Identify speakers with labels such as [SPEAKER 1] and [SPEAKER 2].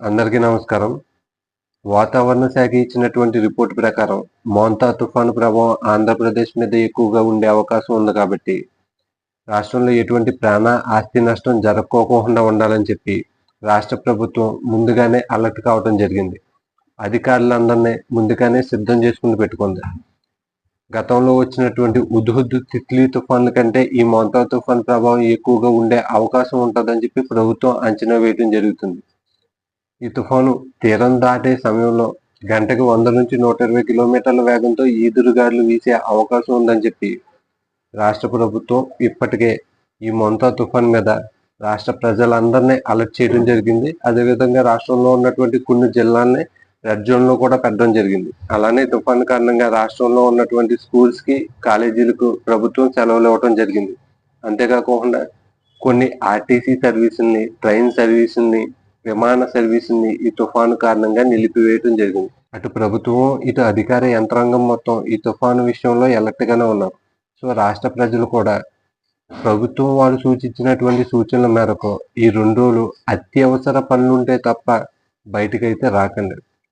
[SPEAKER 1] అందరికీ నమస్కారం. వాతావరణ శాఖ ఇచ్చినటువంటి రిపోర్ట్ ప్రకారం మోంతా తుఫాను ప్రభావం ఆంధ్రప్రదేశ్ మీద ఎక్కువగా ఉండే అవకాశం ఉంది కాబట్టి రాష్ట్రంలో ఎటువంటి ప్రాణ ఆస్తి నష్టం జరగకోకుండా ఉండాలని చెప్పి రాష్ట్ర ప్రభుత్వం ముందుగానే అలర్ట్ కావడం జరిగింది. అధికారులందరినీ ముందుగానే సిద్ధం చేసుకుని పెట్టుకుంది. గతంలో వచ్చినటువంటి ఉదుహుద్దు తిత్లీ తుఫాన్ల కంటే ఈ మోంతా తుఫాన్ ప్రభావం ఎక్కువగా ఉండే అవకాశం ఉంటుందని చెప్పి ప్రభుత్వం అంచనా వేయడం జరుగుతుంది. ఈ తుఫాను తీరం దాటే సమయంలో గంటకు వంద నుంచి నూట ఇరవై కిలోమీటర్ల వేగంతో ఈదురుగాడులు వీసే అవకాశం ఉందని చెప్పి రాష్ట్ర ప్రభుత్వం ఇప్పటికే ఈ మొంతా తుఫాన్ మీద రాష్ట్ర ప్రజలందరినీ అలర్ట్ చేయడం జరిగింది. అదేవిధంగా రాష్ట్రంలో ఉన్నటువంటి కొన్ని జిల్లాల్ని రెడ్ జోన్లో కూడా పెట్టడం జరిగింది. అలానే తుఫాన్ కారణంగా రాష్ట్రంలో ఉన్నటువంటి స్కూల్స్కి కాలేజీలకు ప్రభుత్వం సెలవులు ఇవ్వడం జరిగింది. అంతేకాకుండా కొన్ని ఆర్టీసీ సర్వీసుల్ని ట్రైన్ సర్వీసుల్ని విమాన సర్వీసుని ఈ తుఫాను కారణంగా నిలిపివేయటం జరిగింది. అటు ప్రభుత్వం ఇటు అధికార యంత్రాంగం మొత్తం ఈ తుఫాను విషయంలో ఎలర్ట్ గానే ఉన్నారు. సో రాష్ట్ర ప్రజలు కూడా ప్రభుత్వం వారు సూచించినటువంటి సూచనల మేరకు ఈ రెండు రోజులు అత్యవసర పనులుంటే తప్ప బయటకైతే రాకండి.